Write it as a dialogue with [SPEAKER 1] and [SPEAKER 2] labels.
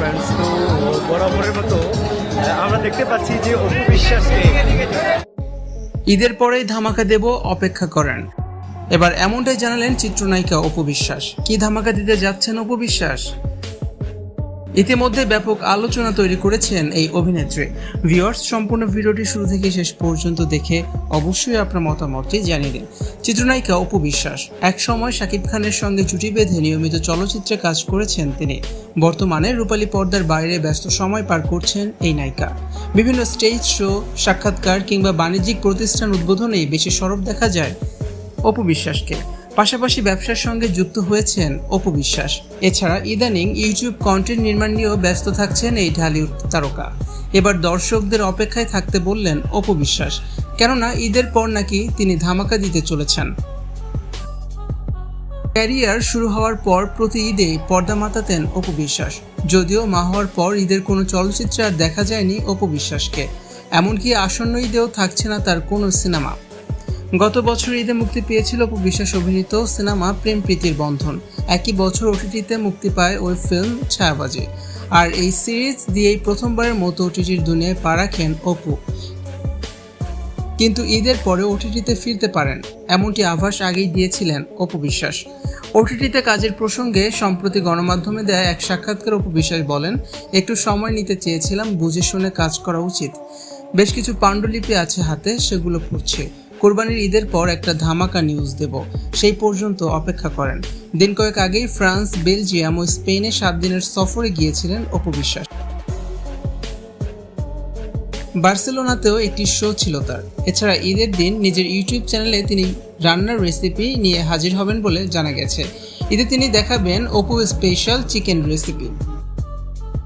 [SPEAKER 1] Friends তো বরাবরের মতো আমরা দেখতে পাচ্ছি যে অপু বিশ্বাসকে
[SPEAKER 2] ঈদের পরেই ধামাকা দেব অপেক্ষা করেন। এবার এমনটাই জানালেন চিত্রনায়িকা অপু বিশ্বাস। কি ধামাকা দিতে যাচ্ছেন অপু বিশ্বাস? ইতিমধ্যে ব্যাপক আলোচনা তৈরি করেছেন এই অভিনেত্রী। ভিউয়ার্স সম্পূর্ণ ভিডিওটি শুরু থেকে শেষ পর্যন্ত দেখে অবশ্যই আপনার মতামতটি জানিয়ে দিন। চিত্রনায়িকা অপু বিশ্বাস এক সময় শাকিব খানের সঙ্গে জুটি বেঁধে নিয়মিত চলচ্চিত্রে কাজ করেছেন তিনি। বর্তমানে রূপালী পর্দার বাইরে ব্যস্ত সময় পার করছেন এই নায়িকা। বিভিন্ন স্টেজ শো, সাক্ষাৎকার কিংবা বাণিজ্যিক প্রতিষ্ঠান উদ্বোধনেই বেশি সরব দেখা যায় অপু বিশ্বাসকে। পাশাপাশি ব্যবসার সঙ্গে যুক্ত হয়েছেন অপু বিশ্বাস। এছাড়া ইদানিং ইউটিউব কন্টেন্ট নির্মাণ নিয়েও ব্যস্ত থাকছেন এই ঢালিউড তারকা। এবার দর্শকদের অপেক্ষায় থাকতে বললেন অপু বিশ্বাস, কেননা ঈদের পর নাকি তিনি ধামাকা দিতে চলেছেন। ক্যারিয়ার শুরু হওয়ার পর প্রতি ঈদে পর্দা মাতাতেন অপু বিশ্বাস, যদিও মা হওয়ার পর ঈদের কোনো চলচ্চিত্রে আর দেখা যায়নি অপু বিশ্বাসকে। এমনকি আসন্ন ঈদেও থাকছে না তার কোনো সিনেমা। গত বছর ঈদে মুক্তি পেয়েছিল বিশ্বাস অভিনীত সিনেমা প্রেম প্রীতির বন্ধন। একই বছর ওটিটিতে মুক্তি পায় ওই ফিল্ম ছায়াবাজি। আর এই সিরিজ দিয়েই প্রথমবারের মতো ওটিটির দুনিয়ায় পা রাখেন অপু। কিন্তু ঈদের পরে ওটিটিতে ফিরতে পারেন, এমনটি আভাস আগেই দিয়েছিলেন অপু বিশ্বাস। ওটিটিতে কাজের প্রসঙ্গে সম্প্রতি গণমাধ্যমে দেয়া এক সাক্ষাৎকার অপু বিশ্বাস বলেন, একটু সময় নিতে চেয়েছিলাম, বুঝে শুনে কাজ করা উচিত। বেশ কিছু পাণ্ডুলিপি আছে হাতে, সেগুলো পড়ছে কোরবানির ঈদের পর একটা ধামাকা নিউজ দেব। সেই পর্যন্ত অপেক্ষা করেন। দিন কয়েক আগেই ফ্রান্স, বেলজিয়াম ও স্পেনে সাত দিনের সফরে গিয়েছিলেন অপু বিশ্বাস। বার্সেলোনাতেও একটি শো ছিল তার। এছাড়া ঈদের দিন নিজের ইউটিউব চ্যানেলে তিনি রান্নার রেসিপি নিয়ে হাজির হবেন বলে জানা গেছে। ঈদে তিনি দেখাবেন অপু স্পেশাল চিকেন রেসিপি